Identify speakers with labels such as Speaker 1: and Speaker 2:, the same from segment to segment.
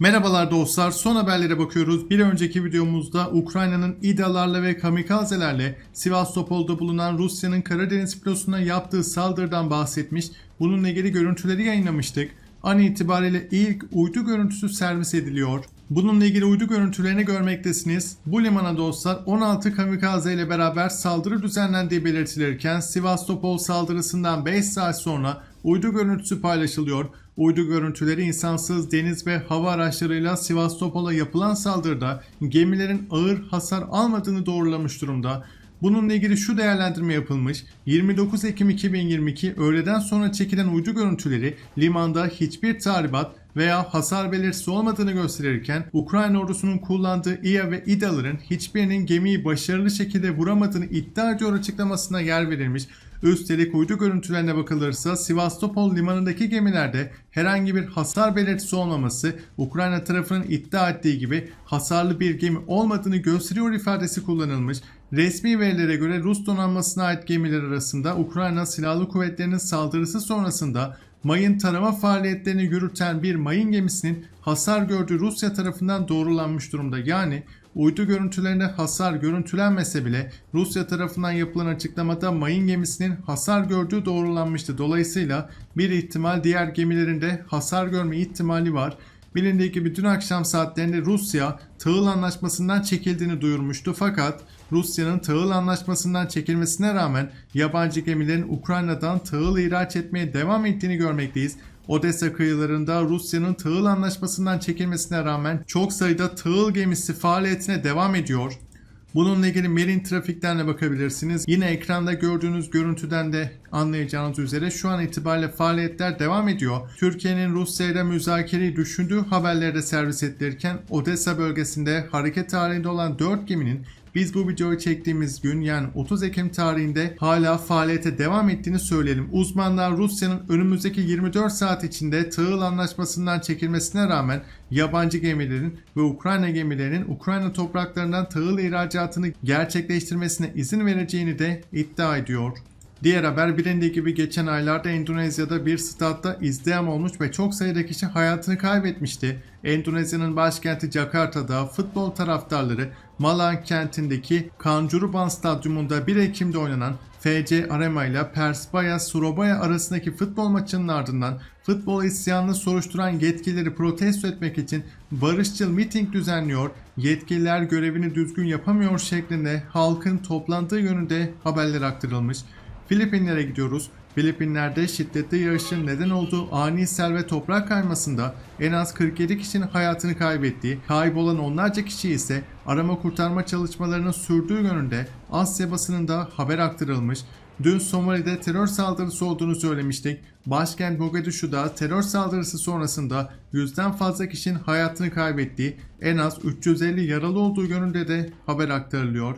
Speaker 1: Merhabalar dostlar, son haberlere bakıyoruz. Bir önceki videomuzda Ukrayna'nın İDA'larla ve kamikazelerle Sivastopol'da bulunan Rusya'nın Karadeniz filosuna yaptığı saldırıdan bahsetmiş. Bununla ilgili görüntüleri yayınlamıştık. An itibariyle ilk uydu görüntüsü servis ediliyor. Bununla ilgili uydu görüntülerini görmektesiniz. Bu limana dostlar 16 kamikaze ile beraber saldırı düzenlendiği belirtilirken Sivastopol saldırısından 5 saat sonra uydu görüntüsü paylaşılıyor. Uydu görüntüleri insansız deniz ve hava araçlarıyla Sivastopol'a yapılan saldırıda gemilerin ağır hasar almadığını doğrulamış durumda. Bununla ilgili şu değerlendirme yapılmış. 29 Ekim 2022 öğleden sonra çekilen uydu görüntüleri limanda hiçbir tahribat veya hasar belirtisi olmadığını gösterirken Ukrayna ordusunun kullandığı İA ve İDA'ların hiçbirinin gemiyi başarılı şekilde vuramadığını iddia ediyor açıklamasına yer verilmiş. Üstelik uydu görüntülerine bakılırsa Sivastopol limanındaki gemilerde herhangi bir hasar belirtisi olmaması Ukrayna tarafının iddia ettiği gibi hasarlı bir gemi olmadığını gösteriyor ifadesi kullanılmış. Resmi verilere göre Rus donanmasına ait gemiler arasında Ukrayna Silahlı Kuvvetleri'nin saldırısı sonrasında mayın tarama faaliyetlerini yürüten bir mayın gemisinin hasar gördüğü Rusya tarafından doğrulanmış durumda. Yani uydu görüntülerinde hasar görüntülenmese bile Rusya tarafından yapılan açıklamada mayın gemisinin hasar gördüğü doğrulanmıştı. Dolayısıyla bir ihtimal diğer gemilerin de hasar görme ihtimali var. Bilindiği gibi dün akşam saatlerinde Rusya tahıl anlaşmasından çekildiğini duyurmuştu fakat Rusya'nın tahıl anlaşmasından çekilmesine rağmen yabancı gemilerin Ukrayna'dan tahıl ihraç etmeye devam ettiğini görmekteyiz. Odessa kıyılarında Rusya'nın tahıl anlaşmasından çekilmesine rağmen çok sayıda tahıl gemisi faaliyetine devam ediyor. Bununla ilgili Merin Trafik'ten de bakabilirsiniz. Yine ekranda gördüğünüz görüntüden de anlayacağınız üzere şu an itibariyle faaliyetler devam ediyor. Türkiye'nin Rusya ile müzakereyi düşündüğü haberleri de servis edilirken Odessa bölgesinde hareket halinde olan 4 geminin biz bu videoyu çektiğimiz gün yani 30 Ekim tarihinde hala faaliyete devam ettiğini söyleyelim. Uzmanlar Rusya'nın önümüzdeki 24 saat içinde tahıl anlaşmasından çekilmesine rağmen yabancı gemilerin ve Ukrayna gemilerinin Ukrayna topraklarından tahıl ihracatını gerçekleştirmesine izin vereceğini de iddia ediyor. Diğer haber bilindiği gibi geçen aylarda Endonezya'da bir statta izdiham olmuş ve çok sayıda kişi hayatını kaybetmişti. Endonezya'nın başkenti Jakarta'da futbol taraftarları Malang kentindeki Kanjuruban Stadyumunda 1 Ekim'de oynanan FC Arema ile Persebaya Surabaya arasındaki futbol maçının ardından futbol isyanını soruşturan yetkilileri protesto etmek için barışçıl miting düzenliyor, yetkililer görevini düzgün yapamıyor şeklinde halkın toplandığı yönünde haberler aktarılmış. Filipinlere gidiyoruz. Filipinler'de şiddetli yağışın neden olduğu ani sel ve toprak kaymasında en az 47 kişinin hayatını kaybettiği, kaybolan onlarca kişi ise arama kurtarma çalışmalarının sürdüğü yönünde Asya basınında haber aktarılmış. Dün Somali'de terör saldırısı olduğunu söylemiştik. Başkent Mogadishu'da terör saldırısı sonrasında yüzden fazla kişinin hayatını kaybettiği, en az 350 yaralı olduğu yönünde de haber aktarılıyor.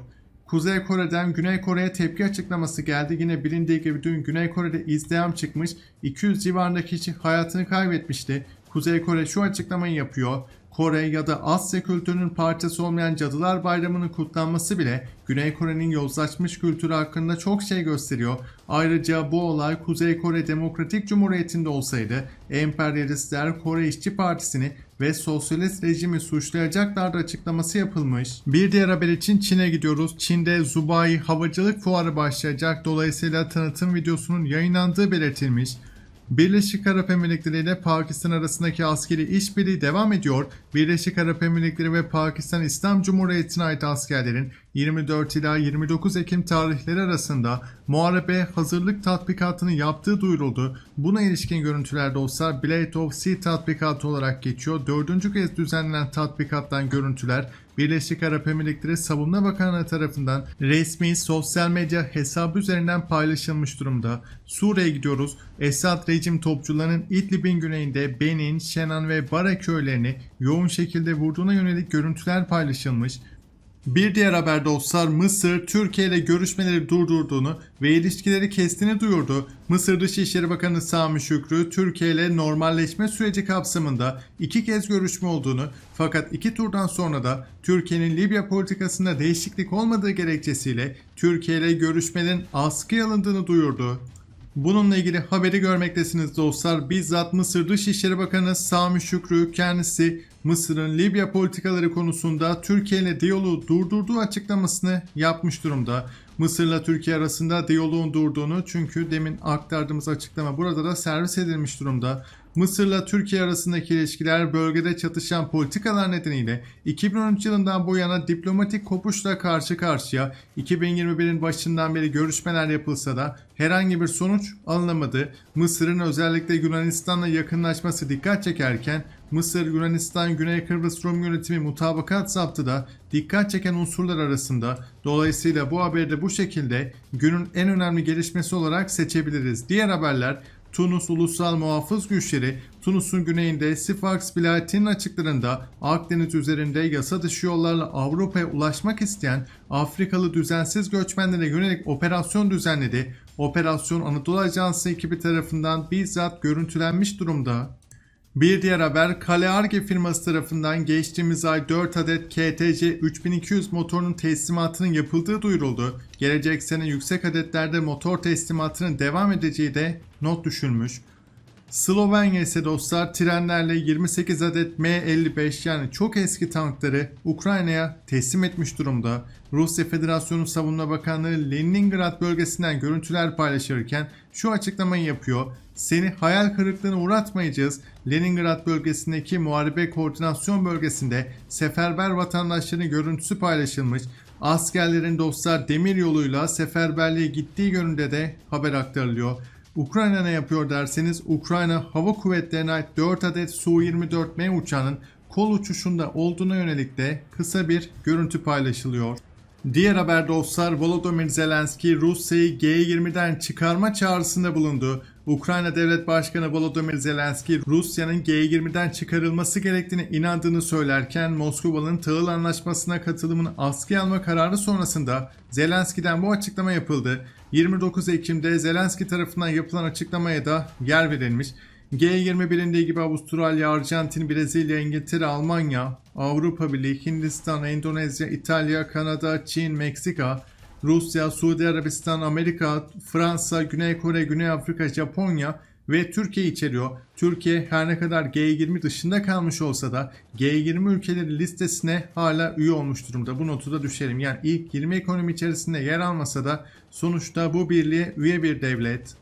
Speaker 1: Kuzey Kore'den Güney Kore'ye tepki açıklaması geldi. Yine bilindiği gibi dün Güney Kore'de izdiham çıkmış. 200 civarındaki kişi hayatını kaybetmişti. Kuzey Kore şu açıklamayı yapıyor. Kore ya da Asya kültürünün parçası olmayan Cadılar Bayramı'nın kutlanması bile Güney Kore'nin yozlaşmış kültürü hakkında çok şey gösteriyor. Ayrıca bu olay Kuzey Kore Demokratik Cumhuriyeti'nde olsaydı emperyalistler Kore İşçi Partisi'ni ve sosyalist rejimi suçlayacaklardı açıklaması yapılmış. Bir diğer haber için Çin'e gidiyoruz. Çin'de Zubai Havacılık Fuarı başlayacak. Dolayısıyla tanıtım videosunun yayınlandığı belirtilmiş. Birleşik Arap Emirlikleri ile Pakistan arasındaki askeri işbirliği devam ediyor. Birleşik Arap Emirlikleri ve Pakistan İslam Cumhuriyeti'ne ait askerlerin 24 ila 29 Ekim tarihleri arasında muharebe hazırlık tatbikatını yaptığı duyuruldu. Buna ilişkin görüntüler dostlar Blade of Sea tatbikatı olarak geçiyor. Dördüncü kez düzenlenen tatbikattan görüntüler Birleşik Arap Emirlikleri Savunma Bakanlığı tarafından resmi sosyal medya hesabı üzerinden paylaşılmış durumda. Suriye'ye gidiyoruz. Esad rejim topçularının İdlib'in güneyinde Benin, Şenan ve Bara köylerini yoğun şekilde vurduğuna yönelik görüntüler paylaşılmış. Bir diğer haber dostlar Mısır Türkiye ile görüşmeleri durdurduğunu ve ilişkileri kestiğini duyurdu. Mısır Dışişleri Bakanı Sami Şükrü Türkiye ile normalleşme süreci kapsamında iki kez görüşme olduğunu fakat iki turdan sonra da Türkiye'nin Libya politikasında değişiklik olmadığı gerekçesiyle Türkiye ile görüşmelerin askıya alındığını duyurdu. Bununla ilgili haberi görmektesiniz dostlar. Bizzat Mısır Dışişleri Bakanı Sami Şükrü kendisi Mısır'ın Libya politikaları konusunda Türkiye ile diyaloğu durdurduğu açıklamasını yapmış durumda. Mısır'la Türkiye arasında diyaloğun durduğunu çünkü demin aktardığımız açıklama burada da servis edilmiş durumda. Mısır'la Türkiye arasındaki ilişkiler bölgede çatışan politikalar nedeniyle 2013 yılından bu yana diplomatik kopuşla karşı karşıya 2021'in başından beri görüşmeler yapılsa da herhangi bir sonuç alınamadı. Mısır'ın özellikle Yunanistan'la yakınlaşması dikkat çekerken Mısır, Yunanistan, Güney Kıbrıs Rum yönetimi mutabakat zaptı da dikkat çeken unsurlar arasında. Dolayısıyla bu haberi de bu şekilde günün en önemli gelişmesi olarak seçebiliriz. Diğer haberler Tunus Ulusal Muhafız Güçleri Tunus'un güneyinde Sfax vilayetinin açıklarında Akdeniz üzerinde yasa dışı yollarla Avrupa'ya ulaşmak isteyen Afrikalı düzensiz göçmenlere yönelik operasyon düzenledi. Operasyon Anadolu Ajansı ekibi tarafından bizzat görüntülenmiş durumda. Bir diğer haber Kale Arge firması tarafından geçtiğimiz ay 4 adet KTC 3200 motorunun teslimatının yapıldığı duyuruldu. Gelecek sene yüksek adetlerde motor teslimatının devam edeceği de not düşülmüş. Slovenya ise dostlar trenlerle 28 adet M55 yani çok eski tankları Ukrayna'ya teslim etmiş durumda. Rusya Federasyonu Savunma Bakanlığı Leningrad bölgesinden görüntüler paylaşırken şu açıklamayı yapıyor. Seni hayal kırıklığına uğratmayacağız. Leningrad bölgesindeki muharebe koordinasyon bölgesinde seferber vatandaşların görüntüsü paylaşılmış. Askerlerin dostlar demir yoluyla seferberliğe gittiği yönünde de haber aktarılıyor. Ukrayna ne yapıyor derseniz Ukrayna Hava Kuvvetleri'ne ait 4 adet Su-24M uçağının kol uçuşunda olduğuna yönelik de kısa bir görüntü paylaşılıyor. Diğer haber dostlar Volodymyr Zelenski Rusya'yı G20'den çıkarma çağrısında bulundu. Ukrayna Devlet Başkanı Volodymyr Zelenski Rusya'nın G20'den çıkarılması gerektiğine inandığını söylerken Moskova'nın tahıl anlaşmasına katılımını askıya alma kararı sonrasında Zelenski'den bu açıklama yapıldı. 29 Ekim'de Zelenski tarafından yapılan açıklamaya da yer verilmiş. G20 bilindiği gibi Avustralya, Arjantin, Brezilya, İngiltere, Almanya, Avrupa Birliği, Hindistan, Endonezya, İtalya, Kanada, Çin, Meksika, Rusya, Suudi Arabistan, Amerika, Fransa, Güney Kore, Güney Afrika, Japonya ve Türkiye içeriyor. Türkiye her ne kadar G20 dışında kalmış olsa da G20 ülkeleri listesine hala üye olmuş durumda. Bu notu da düşelim. Yani ilk 20 ekonomi içerisinde yer almasa da sonuçta bu birliğe üye bir devlet.